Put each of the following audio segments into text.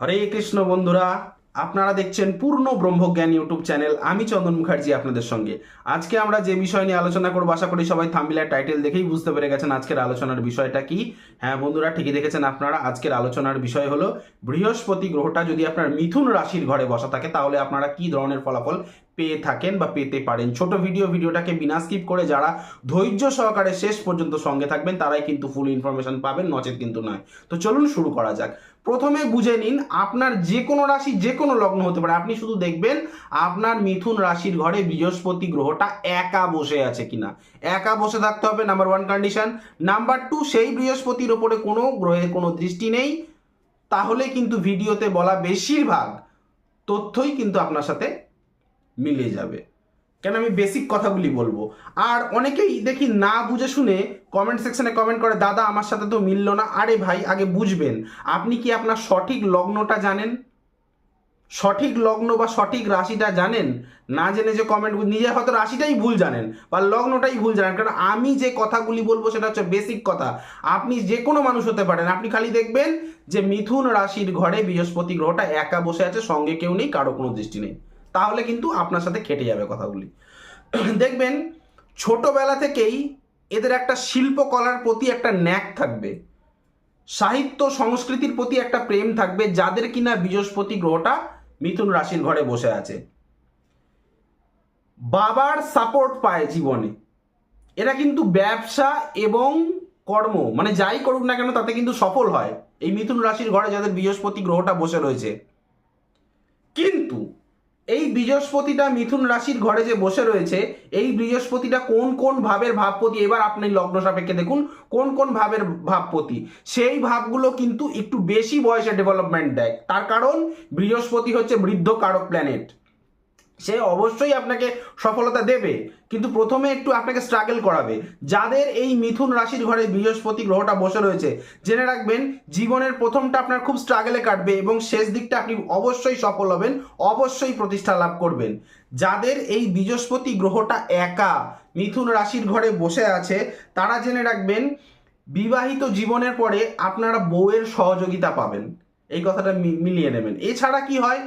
হরে কৃষ্ণ বন্ধুরা, আপনারা দেখছেন পূর্ণ ব্রহ্মজ্ঞান ইউটিউব চ্যানেল। আমি চন্দন মুখার্জি আপনাদের সঙ্গে। আজকে আমরা যে বিষয় নিয়ে আলোচনা করব, আশা করি সবাই থাম্বিলার টাইটেল দেখেই বুঝতে পেরে গেছেন আজকের আলোচনার বিষয়টা কি। হ্যাঁ বন্ধুরা, ঠিকই দেখেছেন আপনারা, আজকের আলোচনার বিষয় হলো, বৃহস্পতি গ্রহটা যদি আপনার মিথুন রাশির ঘরে বসা থাকে, তাহলে আপনারা কি ধরনের ফলাফল পেয়ে থাকেন বা পেতে পারেন? ছোট ভিডিও, ভিডিওটাকে বিনা স্কিপ করে যারা ধৈর্য সহকারে শেষ পর্যন্ত সঙ্গে থাকবেন, তারাই কিন্তু ফুল ইনফরমেশন পাবেন, নচেত কিন্তু নয়। তো চলুন শুরু করা যাক। প্রথমে বুঝে নিন আপনার যে কোনো রাশি যে কোনো লগ্ন হতে পারে। আপনি শুধু দেখবেন আপনার মিথুন রাশির ঘরে বৃহস্পতি গ্রহটা একা বসে আছে কিনা। একা বসে থাকতে হবে number one condition number two সেই বৃহস্পতির ওপরে কোনো গ্রহের কোনো দৃষ্টি নেই। তাহলে কিন্তু ভিডিওতে বলা বেশিরভাগ তথ্যই কিন্তু আপনার সাথে মিলে যাবে। কেন আমি বেসিক কথাগুলি বলব? আর অনেকেই দেখি না বুঝে শুনে কমেন্ট সেকশনে কমেন্ট করে, দাদা, আমার সাথে তো মিললো না। আরে ভাই, আগে বুঝবেন। আপনি কি আপনার সঠিক লগ্নটা জানেন? সঠিক লগ্ন বা সঠিক রাশিটা জানেন? না জেনে যে কমেন্ট নিজের হয়তো রাশিটাই ভুল জানেন বা লগ্নটাই ভুল জানেন। কারণ আমি যে কথাগুলি বলব, সেটা হচ্ছে বেসিক কথা। আপনি যে কোনো মানুষ হতে পারেন। আপনি খালি দেখবেন যে মিথুন রাশির ঘরে বৃহস্পতি গ্রহটা একা বসে আছে, সঙ্গে কেউ নেই, কারও কোনো দৃষ্টি নেই। তাহলে কিন্তু আপনার সাথে খেটে যাবে কথাগুলি। দেখবেন, ছোটবেলা থেকেই এদের একটা শিল্পকলার প্রতি একটা ন্যাক থাকবে। সাহিত্য সংস্কৃতির প্রতি একটা প্রেম থাকবে, যাদের কিনা বৃহস্পতি গ্রহটা মিথুন রাশির ঘরে বসে আছে। বাবার সাপোর্ট পায় জীবনে। এরা কিন্তু ব্যবসা এবং কর্ম মানে যাই করুক না কেন তাতে কিন্তু সফল হয়। এই মিথুন রাশির ঘরে যাদের বৃহস্পতি গ্রহটা বসে রয়েছে। কিন্তু বৃহস্পতিটা মিথুন রাশির ঘরে যে বসে রয়েছে, এই বৃহস্পতিটা কোন কোন ভাবের ভাবপতি? এবার আপনি লগ্ন সাপেক্ষে দেখুন, কোন কোন ভাবের ভাবপতি? সেই ভাবগুলো কিন্তু একটু বেশি বয়সে ডেভেলপমেন্ট দেয়। তার কারণ বৃহস্পতি হচ্ছে বৃদ্ধ কারক প্ল্যানেট সে অবশ্যই আপনাকে সফলতা দেবে। কিন্তু প্রথমে একটু আপনাকে স্ট্রাগল করাবে। যাদের এই মিথুন রাশির ঘরে বৃহস্পতি গ্রহটা বসে রয়েছে, জেনে রাখবেন জীবনের প্রথমটা আপনার খুব স্ট্রাগলে কাটবে এবং শেষ দিকটা আপনি অবশ্যই সফল হবেন, অবশ্যই প্রতিষ্ঠা লাভ করবেন। যাদের এই বৃহস্পতি গ্রহটা একা, মিথুন রাশির ঘরে বসে আছে, তারা জেনে রাখবেন বিবাহিত জীবনের পরে আপনারা বউয়ের সহযোগিতা পাবেন। এই কথাটা মিলিয়ে নেবেন। এছাড়া কি হয়?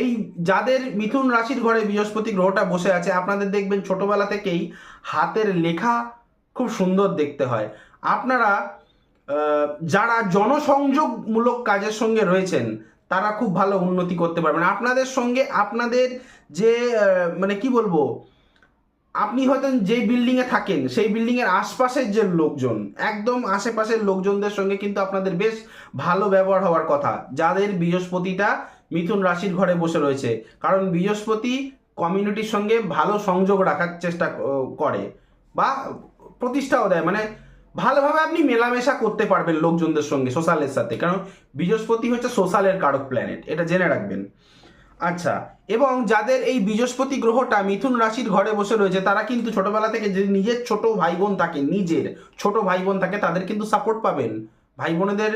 এই যাদের মিথুন রাশির ঘরে বৃহস্পতি গ্রহটা বসে আছে, আপনাদের দেখবেন ছোটবেলা থেকেই হাতের লেখা খুব সুন্দর দেখতে হয়। আপনারা যারা জনসংযোগমূলক কাজের সঙ্গে রয়েছেন, তারা খুব ভালো উন্নতি করতে পারবেন। আপনাদের সঙ্গে আপনাদের যে মানে কি বলব, আপনি হয়তো যে বিল্ডিংয়ে থাকেন, সেই বিল্ডিংয়ের আশপাশের যে লোকজন, একদম আশেপাশের লোকজনদের সঙ্গে কিন্তু আপনাদের বেশ ভালো ব্যবহার হওয়ার কথা। যাদের বৃহস্পতিটা মিথুন রাশির ঘরে বসে রয়েছে। কারণ বৃহস্পতি কমিউনিটির সঙ্গে ভালো সংযোগ রাখার চেষ্টা করে বা প্রতিষ্ঠাও দেয়। মানে ভালোভাবে আপনি মেলামেশা করতে পারবেন লোকজনদের সঙ্গে সোশ্যালের সাথে। কারণ বৃহস্পতি হচ্ছে সোশ্যালের কারক প্ল্যানেট এটা জেনে রাখবেন। আচ্ছা এবং যাদের এই বৃহস্পতি গ্রহটা মিথুন রাশির ঘরে বসে রয়েছে, তারা কিন্তু ছোটবেলা থেকে যে নিজের ছোট ভাই বোন থাকে, নিজের ছোট ভাই বোন থাকে, তাদের কিন্তু সাপোর্ট পাবেন। ভাই বোনেদের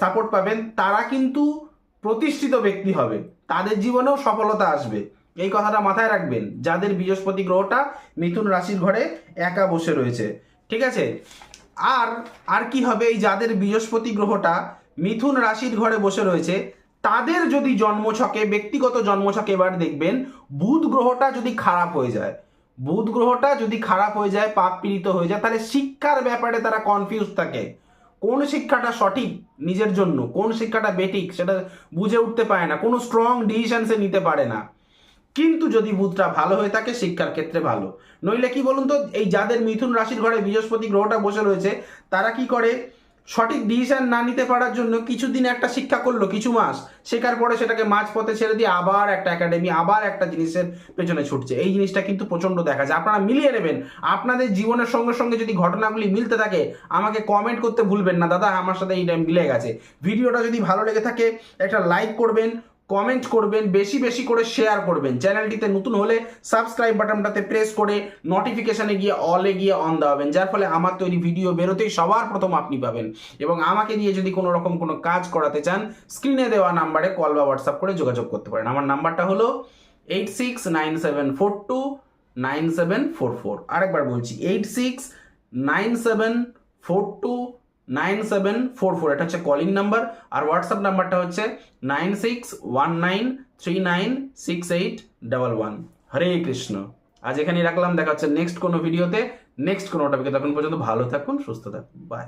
সাপোর্ট পাবেন। তারা কিন্তু প্রতিষ্ঠিত ব্যক্তি হবে। তাদের জীবনেও সফলতা আসবে। এই কথাটা মাথায় রাখবেন। যাদের বৃহস্পতি গ্রহটা মিথুন রাশির ঘরে একা বসে রয়েছে। ঠিক আছে? আর আর কি হবে? এই যাদের বৃহস্পতি গ্রহটা মিথুন রাশির ঘরে বসে রয়েছে, তাদের যদি জন্মছকে ব্যক্তিগত জন্মছকে এবার দেখবেন, বুধ গ্রহটা যদি খারাপ হয়ে যায়, বুধ গ্রহটা যদি খারাপ হয়ে যায়, পাপ পীড়িত হয়ে যায়, তাহলে শিক্ষার ব্যাপারে তারা কনফিউজ থাকে। কোন শিক্ষাটা সঠিক নিজের জন্য? কোন শিক্ষাটা বেটিক সেটা বুঝে উঠতে পারে না। কোনো স্ট্রং ডিসিশন সে নিতে পারে না। কিন্তু যদি বুধটা ভালো হয়ে থাকে, শিক্ষার ক্ষেত্রে ভালো। নইলে কি বলুন তো, এই যাদের মিথুন রাশির ঘরে বৃহস্পতি গ্রহটা বসে রয়েছে, তারা কি করে? সঠিক ডিসিশন না নিতে পারার জন্য কিছুদিন একটা শিক্ষা করল, কিছু মাস। শেখার পরে সেটাকে মাঝপথে ছেড়ে দিয়ে আবার একটা একাডেমি আবার একটা জিনিসের পেছনে ছুটছে। এই জিনিসটা কিন্তু প্রচণ্ড দেখা যায়। আপনারা মিলিয়ে নেবেন। আপনাদের জীবনের সঙ্গে সঙ্গে যদি ঘটনাগুলি মিলতে থাকে, আমাকে কমেন্ট করতে ভুলবেন না। দাদা, আমার সাথে এই টাইম মিলে গেছে। ভিডিওটা যদি ভালো লেগে থাকে, একটা লাইক করবেন। কমেন্ট করবেন, বেশি বেশি করে শেয়ার করবেন। চ্যানেলটিতে নতুন হলে সাবস্ক্রাইব বাটনটাতে প্রেস করে নোটিফিকেশানে গিয়ে অলে গিয়ে অন দেওয়াবেন যার ফলে আমার তৈরি ভিডিও বেরোতেই সবার প্রথম আপনি পাবেন। এবং আমাকে দিয়ে যদি কোনো রকম কোনো কাজ করাতে চান স্ক্রিনে দেওয়া নাম্বারে কল বা হোয়াটসঅ্যাপ করে যোগাযোগ করতে পারেন। আমার নাম্বারটা হলো eight six nine seven four two nine seven four four আরেকবার বলছি eight six nine seven four two nine seven four four, এটা হচ্ছে কলিং নাম্বার আর হোয়াটসঅ্যাপ নাম্বারটা হচ্ছে nine six one nine three nine six eight double one. Hare Krishna. আজ এখানেই রাখলাম, দেখা হচ্ছে নেক্সট কোনো ভিডিওতে নেক্সট কোনো টপিকে তখন পর্যন্ত ভালো থাকুন, সুস্থ থাকুন বাই